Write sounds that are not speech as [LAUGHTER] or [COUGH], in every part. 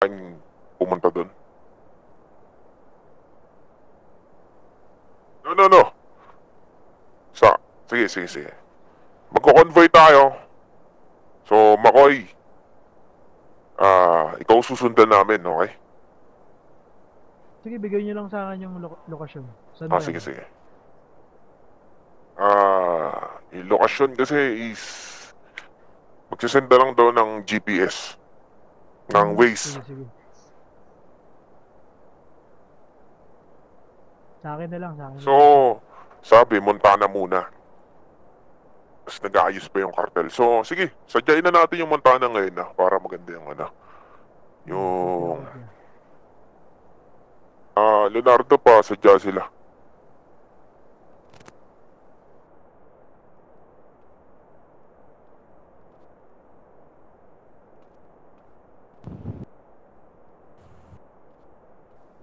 tayong pumunta doon. No, no, no. Sa, sige, sige, sige. Magko-convoy tayo. So, Makoy, ah, ikaw susundan namin, okay? Sige, bigay nyo lang sa akin yung lo- lokasyon. Saan Ah, ba sige, yan? sige. Ah, yung lokasyon kasi is magsisenda lang daw ng GPS ng Waze. Sige, sige. Sa akin na lang, sa akin. So, sabi, Montana muna. Tapos nag-aayos pa yung kartel. So, sige, sadyain na natin yung Montana ngayon na para maganda yung ano. Yung, ah, Leonardo pa, sadya sila.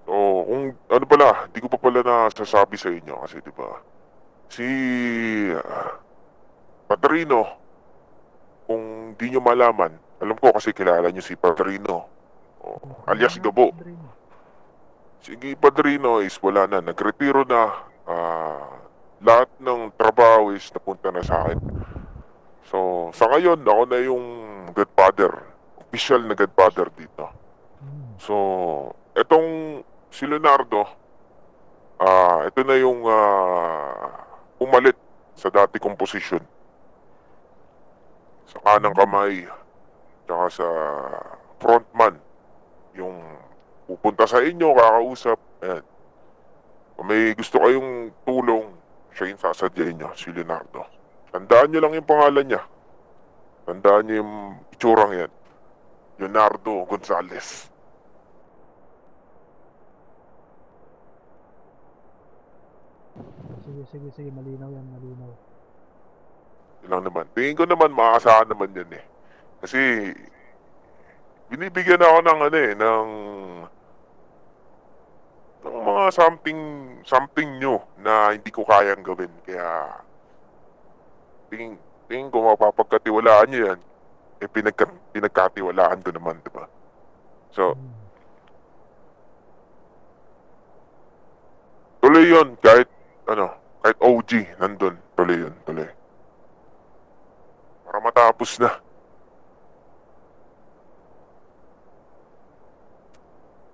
So, kung ano pala, hindi ko pa pala nasasabi sa inyo kasi 'di ba? Si ah, Padrino kung di nyo malaman, alam ko kasi kilala nyo si Padrino. O, alias Ano, Gabo. Padrino? Si Padrino is wala na, nagretiro na. Ah, lahat ng trabaho is napunta na sa akin. So, sa ngayon, ako na yung godfather. Official na godfather dito. Hmm. So, etong si Leonardo, ah, ito na yung ah, umalit sa dati kong posisyon. Sa kanang kamay, tsaka sa frontman, yung pupunta sa inyo, kakausap, ayan. Kung may gusto kayong tulong, siya yung sasadyain nyo, si Leonardo. Tandaan nyo lang yung pangalan niya. Tandaan nyo yung itsurang yan. Leonardo Gonzalez. Sige, sige, sige. Malinaw yan, malinaw. Yun lang naman. Tingin ko naman makakasahan naman yan eh. Kasi binibigyan ako ng ano eh, ng ng mga something something new na hindi ko kayang gawin. Kaya tingin, tingin ko mapapagkatiwalaan nyo yan. Eh pinagka, pinagkatiwalaan ko naman, di ba? So, Hmm. tuloy yun kahit ano, kahit OG nandun. Tuloy yun, tuloy. Para matapos na.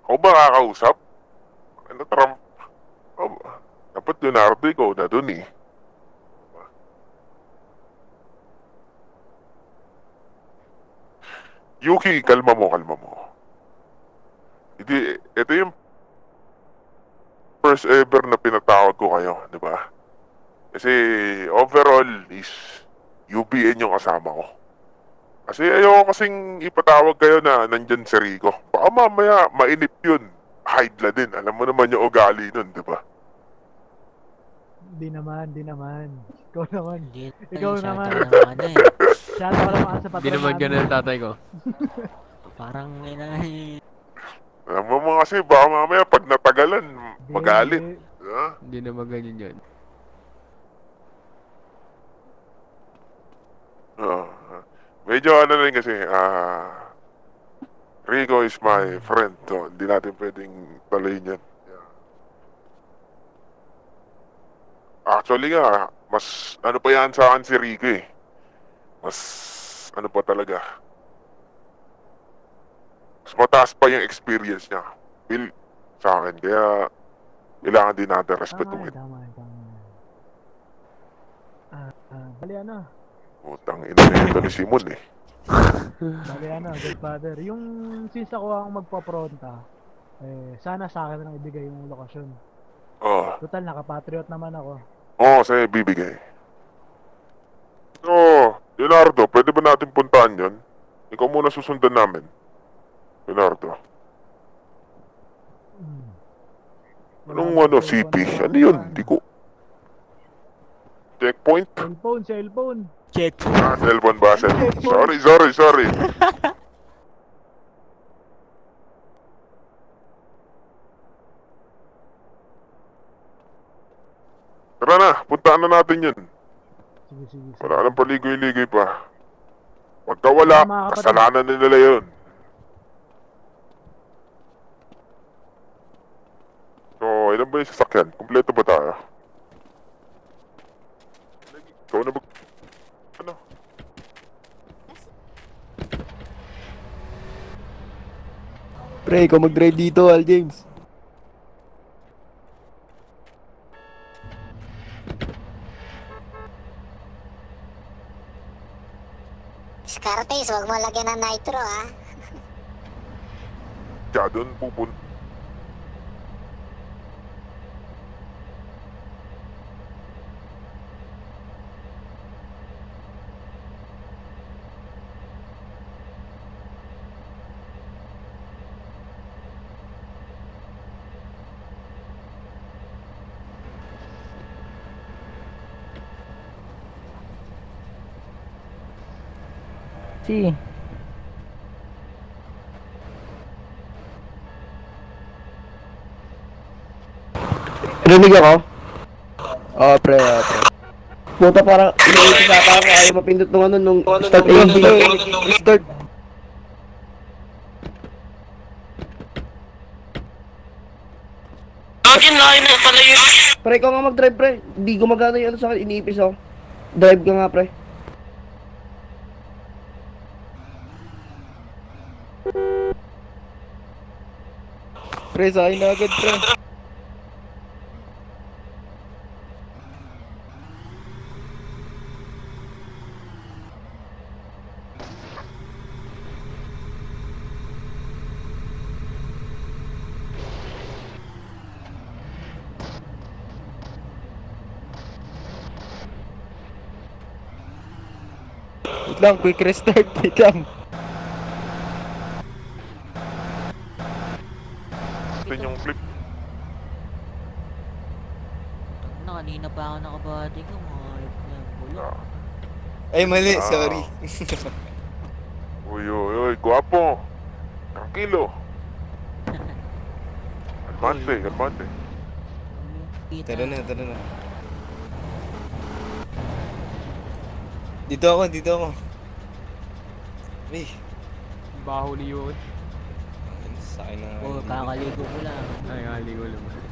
Ako ba kakausap? Ano, Trump? Oh, dapat Leonardo, ikaw na dun eh. Yuki, kalma mo, kalma mo. Hindi, ito yung first ever na pinatawag ko kayo, di ba? Kasi overall is UBN yung kasama ko. Kasi ayoko kasing ipatawag kayo na nandyan si Rico. Baka mamaya mainip yun. Hide la din. Alam mo naman yung ugali nun, di ba? Di naman, di naman. Ikaw naman. Hindi Ikaw naman. ano eh. Shadow ka naman sa patron Hindi naman ganun ang tatay ko. [LAUGHS] Parang inay. Alam mo mga kasi, baka mamaya pag natagalan, magalit. di. Ha? Hindi naman ganyan yun. Oo. Medyo ano rin kasi, ah... Rico is my friend, so hindi natin pwedeng tuloyin yan. Yeah. Actually nga, mas ano pa yan sa akin si Rico eh. Mas ano pa talaga. Mas mataas pa yung experience niya. Feel sa akin. Kaya kailangan din natin Tama respetuhin. tama tama yan. Ah, ah, bali ano, Utang ina nito ni Simon eh. bali ano, Godfather. Yung since ako ang magpapronta, eh, sana sa akin lang ibigay yung lokasyon. Oh, Total, nakapatriot naman ako. Oo, oh, sa'yo bibigay. So, Leonardo, pwede ba natin puntahan yon? Ikaw muna susundan namin. Leonardo. Hmm. Anong ano, CP? Ano yun? Di ko... Checkpoint? Cellphone, cellphone. Check. Ah, cellphone ba? Cellphone. Sorry, sorry, sorry. Tara na, puntaan na natin yun. Sige, sige. Wala nang paligoy-ligoy pa. Pagka wala, Tama kasalanan na nila yun. So, ilan ba yung sasakyan? Kompleto ba tayo? Ikaw na mag Pre, ikaw mag-drive dito, Al James. Scarface, huwag mo lagyan ng nitro ah. Kaya doon pupunta. Si. Rinig ako? Oo, pre, oo, pre. Puta, parang inaipis ata ako ayaw mapindot nung ano, nung start engine. Start. Pre, ikaw nga mag-drive, pre. Hindi gumagana yung ano sa akin, iniipis ako. Drive ka nga, pre. Pre, sa akin na agad, pre. Wait lang, quick restart. [LAUGHS] Wait lang. Ito yung clip. Na kanina pa ako nakabody ko, mga ayop na yung bulo. Ah. Ay, mali, Ah. sorry. [LAUGHS] Uy, uy, uy, guwapo. Tranquilo. [LAUGHS] Almante, almante. Kita. Tara na, tara na. Dito ako, dito ako. Ay, Baka huli yun. sa akin na. Oh, kakaligo ko lang. Ay, hali ko lang.